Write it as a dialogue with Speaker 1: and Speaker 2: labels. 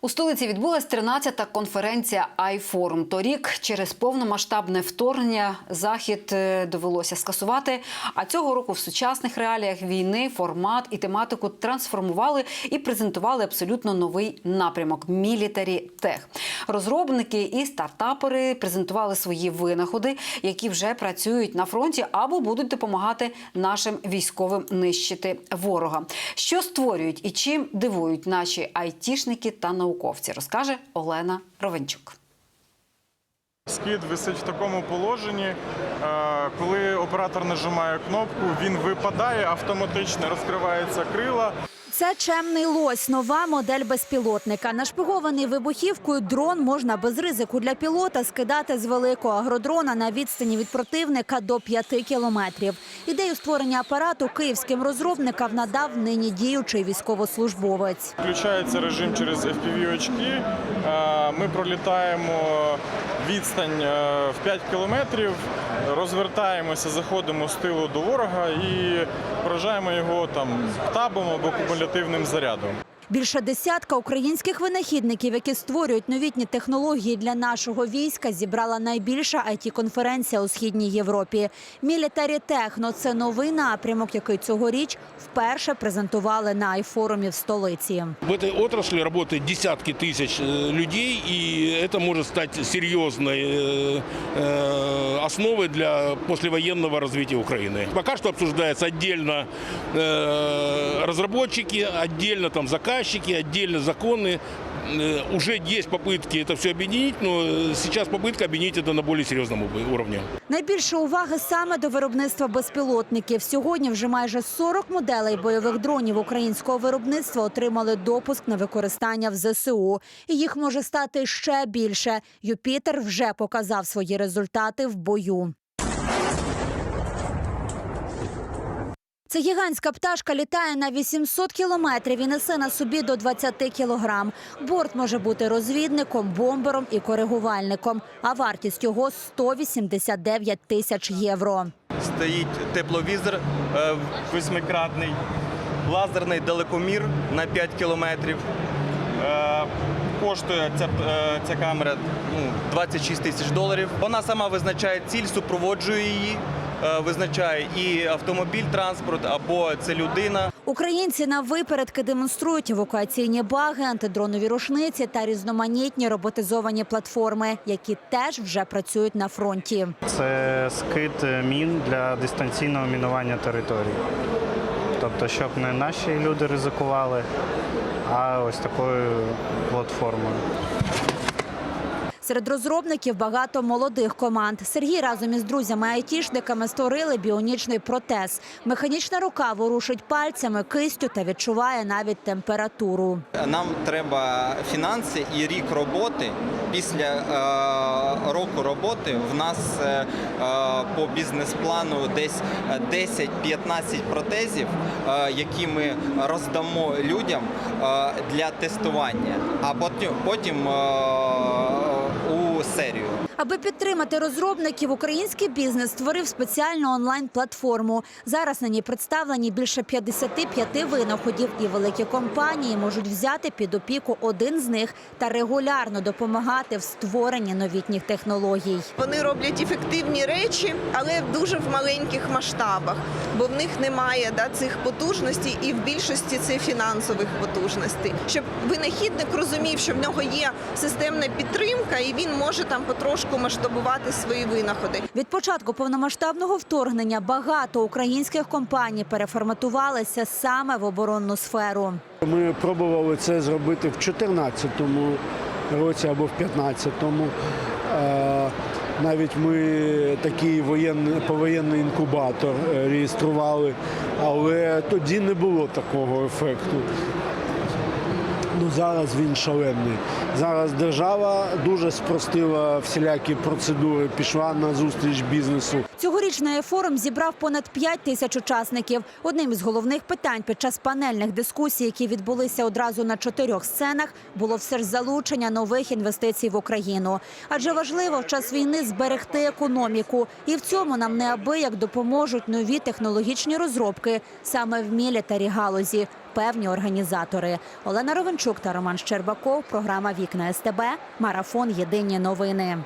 Speaker 1: У столиці відбулась 13-та конференція iForum. Торік через повномасштабне вторгнення захід е, довелося скасувати. А цього року в сучасних реаліях війни формат і тематику трансформували і презентували абсолютно новий напрямок мілітарі тех. Розробники і стартапери презентували свої винаходи, які вже працюють на фронті або будуть допомагати нашим військовим нищити ворога. Що створюють і чим дивують наші айтішники та науковці, розкаже Олена Ровенчук.
Speaker 2: Скид висить в такому положенні, е, коли оператор нажимає кнопку, він випадає автоматично, розкривається крила.
Speaker 3: Це чемний лось, нова модель безпілотника. Нашпигований вибухівкою дрон можна без ризику для пілота скидати з великого агродрона на відстані від противника до 5 кілометрів. Ідею створення апарату київським розробникам надав нині діючий військовослужбовець.
Speaker 2: Включається режим через FPV-очки. Е, Ми пролітаємо відстань е, в 5 кілометрів, розвертаємося, заходимо з тилу до ворога і поражаємо його там табом або кумулятивним зарядом.
Speaker 3: Більше десятка українських винахідників, які створюють новітні технології для нашого війська, зібрала найбільша it конференція у східній Європі. Мілітарі Техно це новий напрямок, який цьогоріч вперше презентували на айфорумі в столиці.
Speaker 4: В этой отрасли работает десятки тысяч э, людей, и это может стать серьезной э, э, основой для послевоенного развития Украины. Пока что обсуждается отдельно э, разработчики, отдельно там заказчики, отдельно законы. Э, Уже есть попытки это все объединить, но э, сейчас попытка объединить это на более серьезном уп- уровне.
Speaker 3: Найбільше уваги саме до виробництва безпілотників. Сьогодні вже майже 40 моделей бойових дронів українського виробництва отримали допуск на використання в ЗСУ. І їх може стати ще більше. Юпітер вже показав свої результати в бою. Ця гігантська пташка літає на 800 кілометрів і несе на собі до 20 кілограм. Борт може бути розвідником, бомбером і коригувальником. А вартість його 189 тисяч євро.
Speaker 5: стоїть тепловізор е, восьмикратний, лазерний далекомір на 5 кілометрів. Е, Коштує ця, е, ця камера ну, 26 тисяч доларів. Вона сама визначає ціль, супроводжує її, визначає і автомобіль, транспорт або це людина.
Speaker 3: Українці на випередки демонструють евакуаційні баги, антидронові рушниці та різноманітні роботизовані платформи, які теж вже працюють на фронті.
Speaker 6: Це скид мін для дистанційного мінування території. Тобто, щоб не наші люди ризикували, а ось такою платформою.
Speaker 3: Серед розробників багато молодих команд. Сергій разом із друзями-айтішниками створили біонічний протез. Механічна рука ворушить пальцями, кистю та відчуває навіть температуру.
Speaker 7: Нам треба фінанси і рік роботи. Після е, року роботи в нас е, е, по бізнес-плану десь 10-15 протезів, е, які ми роздамо людям е, для тестування, а потім, потім е, у серію.
Speaker 3: Аби підтримати розробників, український бізнес створив спеціальну онлайн-платформу. Зараз на ній представлені більше 55 винаходів, і великі компанії можуть взяти під опіку один з них та регулярно допомагати в створенні новітніх технологій.
Speaker 8: Вони роблять ефективні речі, але дуже в маленьких масштабах, бо в них немає да, цих потужностей, і в більшості це фінансових потужностей. Щоб винахідник розумів, що в нього є системна підтримка, і він може там потрошку масштабувати свої винаходи.
Speaker 3: Від початку повномасштабного вторгнення багато українських компаній переформатувалися саме в оборонну сферу.
Speaker 9: Ми пробували це зробити в 2014 році або в 2015-му. Е, Навіть ми такий воєнний повоєнний інкубатор е, реєстрували, але тоді не було такого ефекту. Ну, зараз він шалений. Зараз держава дуже спростила всілякі процедури, пішла на зустріч бізнесу.
Speaker 3: Цьогорічний форум зібрав понад 5 тисяч учасників. Одним із головних питань під час панельних дискусій, які відбулися одразу на чотирьох сценах, було все ж залучення нових інвестицій в Україну. Адже важливо в час війни зберегти економіку, і в цьому нам неабияк допоможуть нові технологічні розробки саме в мілітарі галузі. певні організатори. Олена Ровенчук та Роман Щербаков. Програма Вікна СТБ. Марафон. Єдині новини.